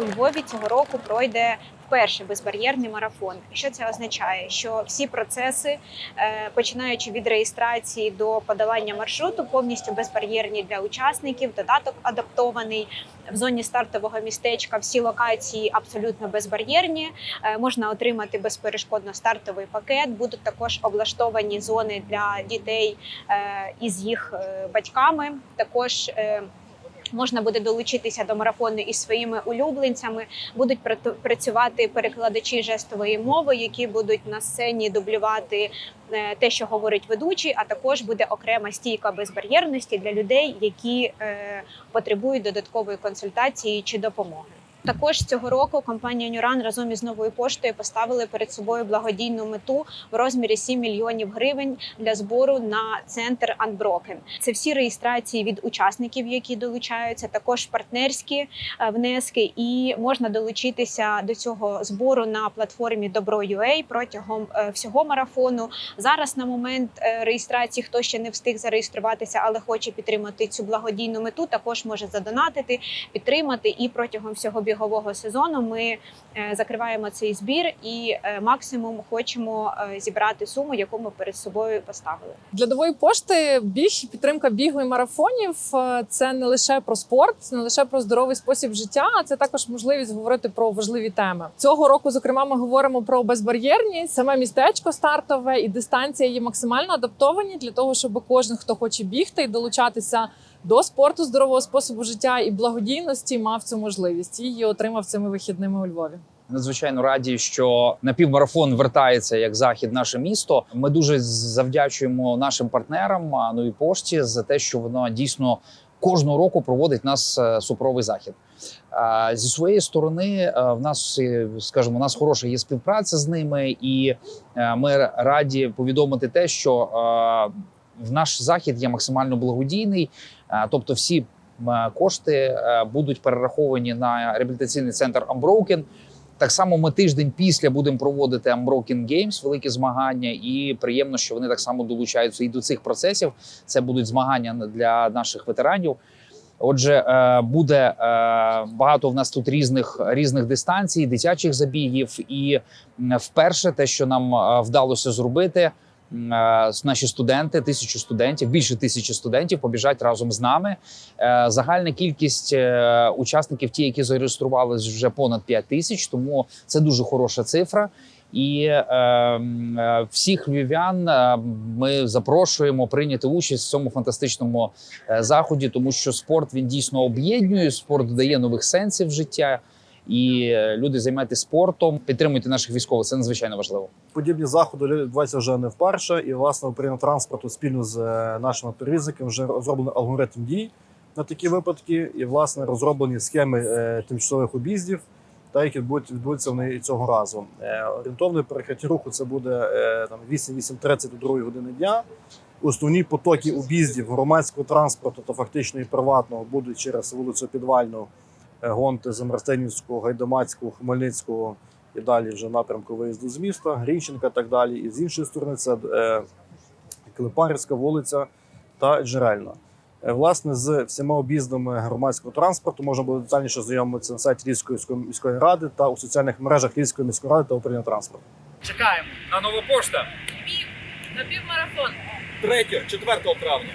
Львові цього року пройде вперше безбар'єрний марафон. Що це означає? Що всі процеси, е, починаючи від реєстрації до подавання маршруту, повністю безбар'єрні для учасників. Додаток адаптований в зоні стартового містечка. Всі локації абсолютно безбар'єрні. Е, Можна отримати безперешкодно стартовий пакет. Будуть також облаштовані зони для дітей е, із їх батьками. Також Можна буде долучитися до марафону із своїми улюбленцями. Будуть працювати перекладачі жестової мови, які будуть на сцені дублювати е, те, що говорить ведучий. А також буде окрема стійка безбар'єрності для людей, які е, потребують додаткової консультації чи допомоги. Також цього року компанія Нюран разом із новою поштою поставили перед собою благодійну мету в розмірі 7 мільйонів гривень для збору на центр Unbroken. Це всі реєстрації від учасників, які долучаються, також партнерські е, внески, і можна долучитися до цього збору на платформі Добро.ua протягом е, всього марафону. Зараз на момент е, реєстрації, хто ще не встиг зареєструватися, але хоче підтримати цю благодійну мету, також може задонатити, підтримати. І протягом всього бігового сезону ми е, закриваємо цей збір і е, максимум хочемо е, зібрати суму, яку ми перед собою поставили. Для нової пошти і підтримка бігу і марафонів це не лише про спорт, не лише про здоровий спосіб життя, а це також можливість говорити про важливі теми. Цього року, зокрема, ми говоримо про безбар'єрність, саме містечко стартове і дистанція є максимально адаптовані для того, щоб кожен, хто хоче бігти і долучатися до спорту, здорового способу життя і благодійності, мав цю можливість і її отримав цими вихідними у Львові. Надзвичайно раді, що напівмарафон вертається як захід наше місто. Ми дуже завдячуємо нашим партнерам новій пошті за те, що вона дійсно кожного року проводить нас е, супровий захід. Зі своєї сторони, е, в нас, е, скажімо, у нас хороша є співпраця з ними, і ми раді повідомити те, що наш захід є максимально благодійний, Е, тобто всі кошти е, будуть перераховані на реабілітаційний центр Unbroken. Так само ми тиждень після будемо проводити Unbroken Games, великі змагання, і приємно, що вони так само долучаються і до цих процесів. Це будуть змагання для наших ветеранів. Отже, е, буде е, багато в нас тут різних різних дистанцій, дитячих забігів. І вперше те, що нам е, вдалося зробити, е, наші студенти, тисячу студентів, більше тисячі студентів побіжать разом з нами. Е, Загальна кількість е, учасників, ті, які зареєструвалися, вже понад 5 тисяч, тому це дуже хороша цифра. І е, е, всіх львів'ян е, ми запрошуємо прийняти участь в цьому фантастичному е, заході, тому що спорт він дійсно об'єднує, спорт дає нових сенсів життя. І е, люди займайтеся спортом, підтримуйте наших військових. Це надзвичайно важливо. Подібні заходи відбуваються вже не вперше, і власне управління транспорту спільно з е, нашими перевізниками вже розроблений алгоритм дій на такі випадки, і власне розроблені схеми е, тимчасових об'їздів, та які будуть відбудуться вони і цього разу. Орієнтовне перехрестя руху це буде там 8-8.30 до 2 години дня. Основні потоки об'їздів громадського транспорту та фактично і приватного будуть через вулицю Підвальну, Гонти, Замарстинівського, Гайдамацького, Хмельницького і далі вже напрямку виїзду з міста, Грінченка і так далі. І з іншої сторони це е, Клепарівська вулиця та Джерельна. Е, Власне, з всіма об'їздами громадського транспорту можна буде детальніше знайомитися на сайті Львівської міської- ради та у соціальних мережах Львівської міської ради та управління транспорту. Чекаємо на нову пошта На півмарафон. 3-4 травня.